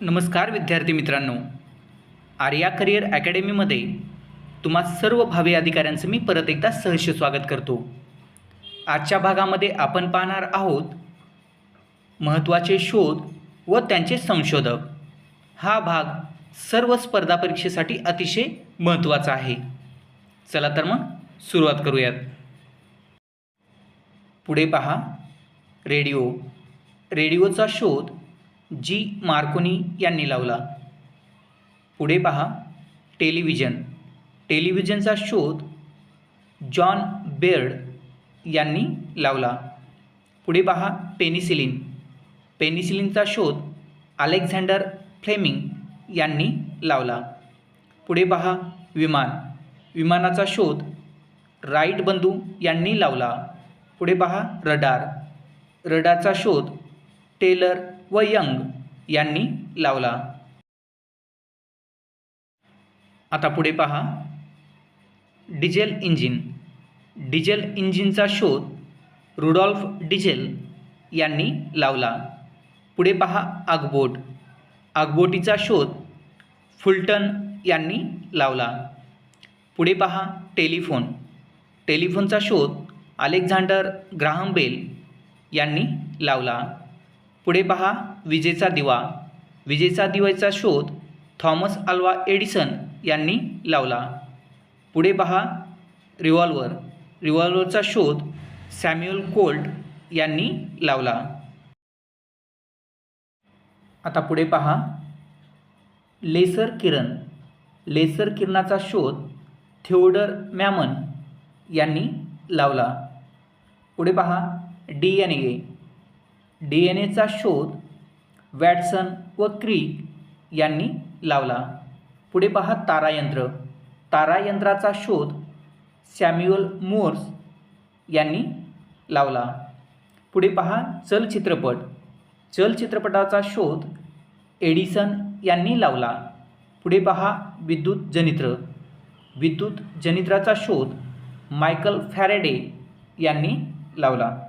नमस्कार विद्यार्थी मित्रांनो. आर्या करिअर अकॅडमीमध्ये तुम्हा सर्व भावी अधिकाऱ्यांचं मी परत एकदा सहर्ष स्वागत करतो. आजच्या भागामध्ये आपण पाहणार आहोत महत्त्वाचे शोध व त्यांचे संशोधक. हा भाग सर्व स्पर्धा परीक्षेसाठी अतिशय महत्त्वाचा आहे. चला तर मग सुरुवात करूयात. पुढे पहा. रेडिओ. रेडिओचा शोध जी मार्कोनी यांनी लावला. पुढे पहा टेलिव्हिजन. टेलिव्हिजनचा शोध जॉन बेर्ड यांनी लावला. पुढे पहा पेनिसिलिन. पेनिसिलिनचा शोध अलेक्झांडर फ्लेमिंग यांनी लावला. पुढे पहा विमान. विमानाचा शोध राईट बंधू यांनी लावला. पुढे पहा रडार. रडारचा शोध टेलर व यंग यांनी लावला. आता पुढे पहा. Diesel engine. डिझेल इंजिनचा शोध रुडॉल्फ डिझेल यांनी लावला. पुढे पहा आगबोट. आगबोटीचा शोध फुलटन यांनी लावला. पुढे पहा टेलिफोन. टेलिफोनचा शोध अलेक्झांडर ग्राहम बेल यांनी लावला. पुढे पहा विजेचा दिवा. विजेचा दिव्याचा शोध थॉमस अल्वा एडिसन यांनी लावला. पुढे पहा रिव्हॉल्वर. रिव्हॉल्वरचा शोध सॅम्युअल कोल्ट यांनी लावला. आता पुढे पहा लेसर किरण. लेसर किरणाचा शोध थिओडर मॅमन यांनी लावला. पुढे पहा D N A. D N एचा शोध वॅटसन व क्रीक यांनी लावला. पुढे पहा तारायंत्र तारायंत्राचा शोध सॅम्युअल मोर्स यांनी लावला. पुढे पहा चलचित्रपट. चलचित्रपटाचा शोध एडिसन यांनी लावला. पुढे पहा विद्युत जनित्र. विद्युत जनित्राचा शोध मायकल फॅरेडे यांनी लावला.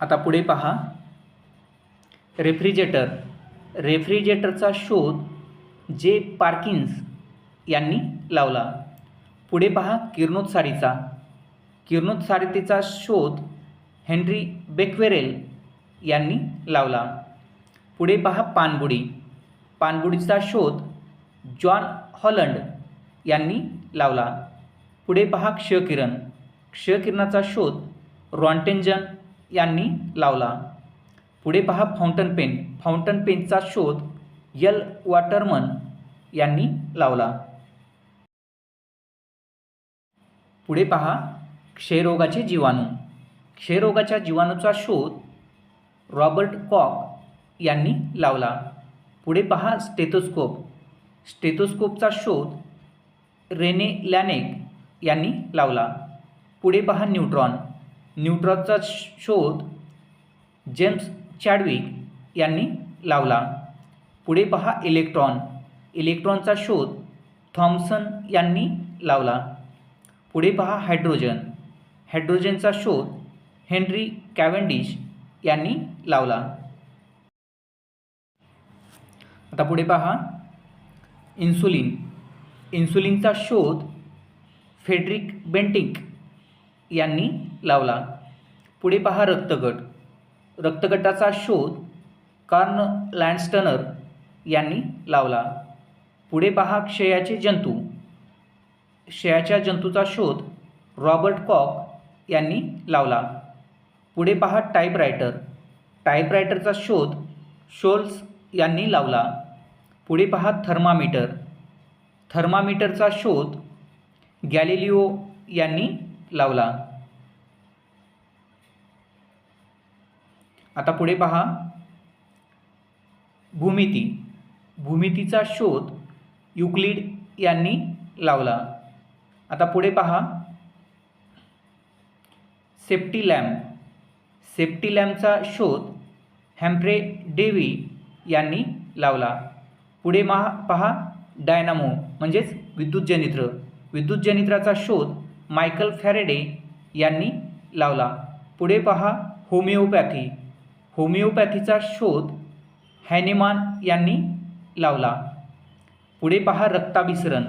आता पुढे पहा. रेफ्रिजरेटर रेफ्रिजरेटरचा शोध जे पार्किन्स यांनी लावला. पुढे पहा किरणोत्सारीचा. किरणोत्सारितेचा शोध हेनरी बेक्वेरेल यांनी लावला. पुढे पहा पानबुडी पानबुडीचा शोध जॉन हॉलंड यांनी लावला. पुढे पहा क्षकिरण क्षकिरणाचा शोध रॉन्टेंजन यांनी लावला. पुढे पहा फाउंटन पेन फाउंटन पेनचा शोध यल वॉटरमन यांनी लावला. पुढे पहा क्षयरोगाचे जीवाणू. क्षयरोगाच्या जीवाणूचा शोध रॉबर्ट कॉक यांनी लावला. पुढे पहा स्टेथोस्कोप. स्टेथोस्कोपचा शोध रेने लॅनेक यांनी लावला. पुढे पहा न्यूट्रॉन. न्यूट्रॉनचा शोध जेम्स चॅडविक यांनी लावला. पुढे पहा इलेक्ट्रॉन. इलेक्ट्रॉनचा शोध थॉम्सन यांनी लावला. पुढे पहा हायड्रोजन. हायड्रोजनचा शोध हेनरी कॅव्हेंडिश यांनी लावला. आता पुढे पहा इन्सुलिन. इन्सुलिनचा शोध फेड्रिक बेंटिक यांनी लावला. पुढे पहा रक्तगट. रक्तगटाचा शोध कार्न लँडस्टनर यांनी लावला. पुढे पहा क्षयाचे जंतू. क्षयाच्या जंतूचा शोध रॉबर्ट कॉक यांनी लावला. पुढे पहा टाईपरायटर टाईपरायटरचा शोध शोल्स यांनी लावला. पुढे पहा थर्मामीटर. थर्मामीटरचा शोध गॅलिलिओ यांनी लावला. आता पुढे पहा. भूमिती. भूमितीचा शोध युक्लिड यांनी लावला. आता पुढे पहा. Safety lamp. सेफ्टी लॅम्पचा शोध हॅम्प्रे डेवी यांनी लावला. पुढे महा पहा. डायनामो म्हणजेच विद्युत जनित्र विद्युत जनित्राचा शोध मायकल फॅरेडे यांनी लावला. पुढे पहा होमिओपॅथी. होमिओपॅथीचा शोध हॅनेमान यांनी लावला. पुढे पहा रक्ताभिसरण.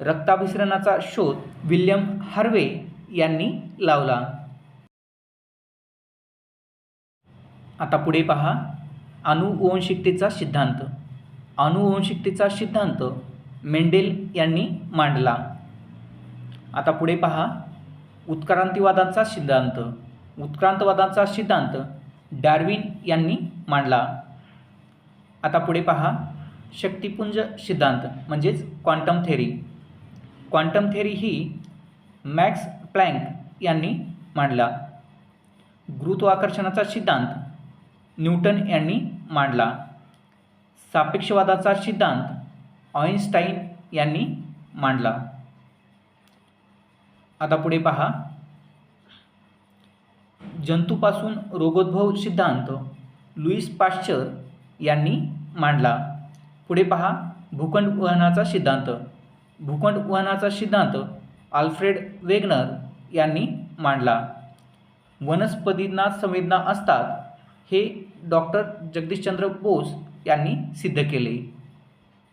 रक्ताभिसरणाचा शोध विल्यम हार्वे यांनी लावला. आता पुढे पहा अनुवंशिकतेचा सिद्धांत. अनुवंशिकतेचा सिद्धांत मेंडेल यांनी मांडला. आता पुढे पहा. उत्क्रांतिवादाचा सिद्धांत. उत्क्रांतवादाचा सिद्धांत डार्विन यांनी मांडला. आता पुढे पहा. शक्तिपुंज सिद्धांत म्हणजेच क्वांटम थेरी क्वांटम थेरी ही मॅक्स प्लँक यांनी मांडला. गुरुत्वाकर्षणाचा सिद्धांत न्यूटन यांनी मांडला. सापेक्षवादाचा सिद्धांत ऑइन्स्टाईन यांनी मांडला. आता पुढे पहा. जंतूपासून रोगोद्भव सिद्धांत लुईस पाश्चर यांनी मांडला. पुढे पहा भूखंड वहनाचा सिद्धांत. भूखंड वहनाचा सिद्धांत आल्फ्रेड वेगनर यांनी मांडला. वनस्पतींना संवेदना असतात हे डॉक्टर जगदीशचंद्र बोस यांनी सिद्ध केले.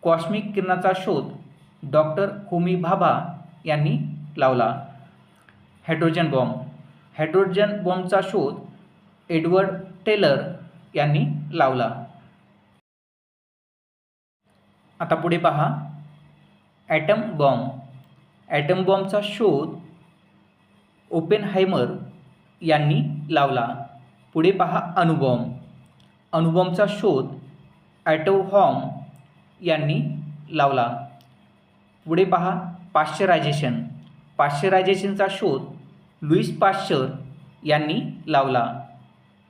कॉस्मिक किरणाचा शोध डॉक्टर होमी भाभा यांनी लावला. Hydrogen bomb. हायड्रोजन बॉम्बचा शोध एडवर्ड टेलर यांनी लावला. आता पुढे पहा. Item bomb. ॲटम बॉम्बचा शोध ओपेनहायमर यांनी लावला. पुढे पहा अणुबॉम्ब. अणुबॉम्बचा शोध ॲटोहॉम यांनी लावला. पुढे पहा पाश्चरायझेशन. पाश्चरायझेशनचा शोध लुईस पाश्चर यांनी लावला.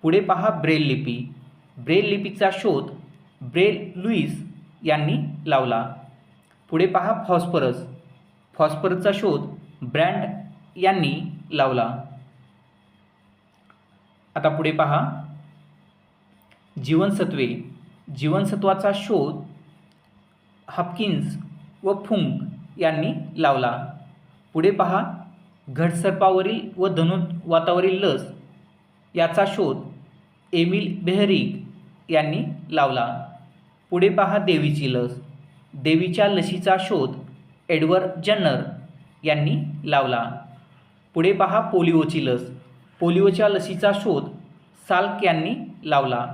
पुढे पहा ब्रेल लिपी. ब्रेल लिपीचा शोध ब्रेल लुईस यांनी लावला. पुढे पहा फॉस्फरस. फॉस्फरसचा शोध ब्रँड यांनी लावला. आता पुढे पहा. जीवनसत्वे जीवनसत्वाचा शोध हापकिन्स व फुंक यांनी लावला. पुढे पहा घटसर्पावरील व धनुर्वातावरील लस याचा शोध एमिल बेहरिक यांनी लावला. पुढे पहा देवीची लस. देवीच्या लसीचा शोध एडवर्ड जन्नर यांनी लावला. पुढे पहा पोलिओची लस. पोलिओच्या लसीचा शोध साल्क यांनी लावला.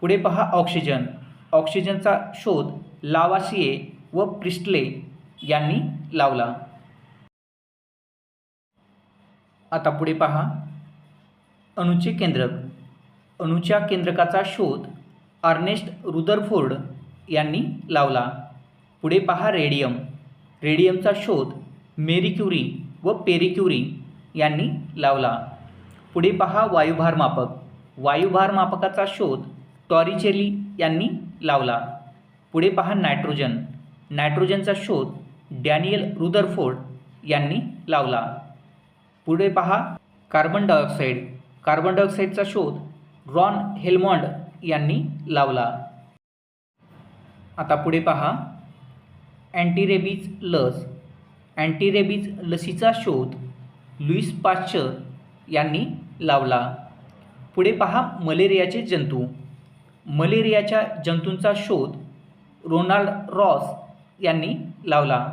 पुढे पहा ऑक्सिजन. ऑक्सिजनचा शोध लावाशिये व प्रिस्टले यांनी लावला. आता पुढे पहा. अणुचे केंद्रक. अणुच्या केंद्रकाचा शोध अर्नेस्ट रुदरफोर्ड यांनी लावला. पुढे पहा रेडियम. रेडियमचा शोध मेरी क्युरी व पेरी क्युरी यांनी लावला. पुढे पहा वायुभार मापक. वायुभार मापकाचा शोध टॉरिचेली यांनी लावला. पुढे पहा नायट्रोजन. नायट्रोजनचा शोध डॅनियल रुदरफोर्ड यांनी लावला. पुढे पहा. कार्बन डायऑक्साईड कार्बन डायऑक्साईडचा शोध रॉन हेल्मॉन्ड यांनी लावला. आता पुढे पहा. अँटीरेबीज लस. अँटीरेबीज लसीचा शोध लुईस पाश्चर यांनी लावला. पुढे पहा मलेरियाचे जंतू. मलेरियाच्या जंतूंचा शोध रोनाल्ड रॉस यांनी लावला.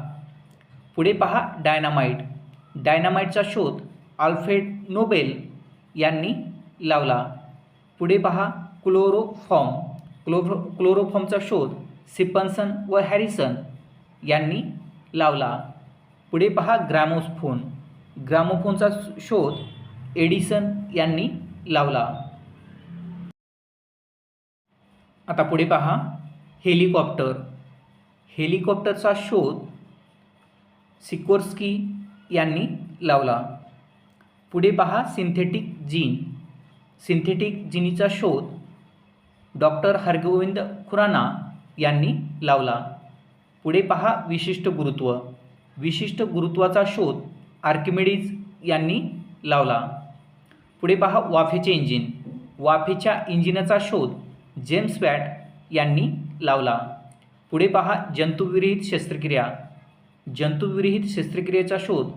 पुढे पहा डायनामाईट डायनामाईटचा शोध आल्फ्रेड नोबेल यांनी लावला. पुढे पहा क्लोरोफॉर्म. क्लोरो क्लोरोफॉर्मचा शोध सिपन्सन व हॅरिसन यांनी लावला. पुढे पहा ग्रॅमोफोन. ग्रामोफोनचा शोध एडिसन यांनी लावला. आता पुढे पहा हेलिकॉप्टर. हेलिकॉप्टरचा शोध सिकोर्स्की यांनी लावला. पुढे पहा सिंथेटिक जीन सिंथेटिक जिनीचा शोध डॉक्टर हरगोविंद खुराना यांनी लावला. पुढे पहा विशिष्ट गुरुत्व. विशिष्ट गुरुत्वाचा शोध आर्किमिडीज यांनी लावला. पुढे पहा वाफेचे इंजिन वाफेच्या इंजिनाचा शोध जेम्स वॅट यांनी लावला. पुढे पहा जंतुविरहित शस्त्रक्रिया. जंतुविरहित शस्त्रक्रियेचा शोध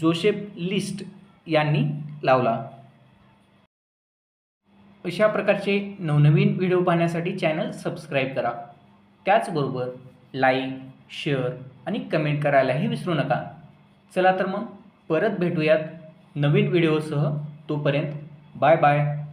जोसेफ लिस्ट यांनी लावला. अशा प्रकारचे नवनवीन व्हिडिओ पाहण्यासाठी चॅनल सबस्क्राईब करा. त्याचबरोबर लाईक शेअर आणि कमेंट करायलाही विसरू नका. चला तर मग परत भेटूयात नवीन व्हिडिओसह तोपर्यंत बाय बाय.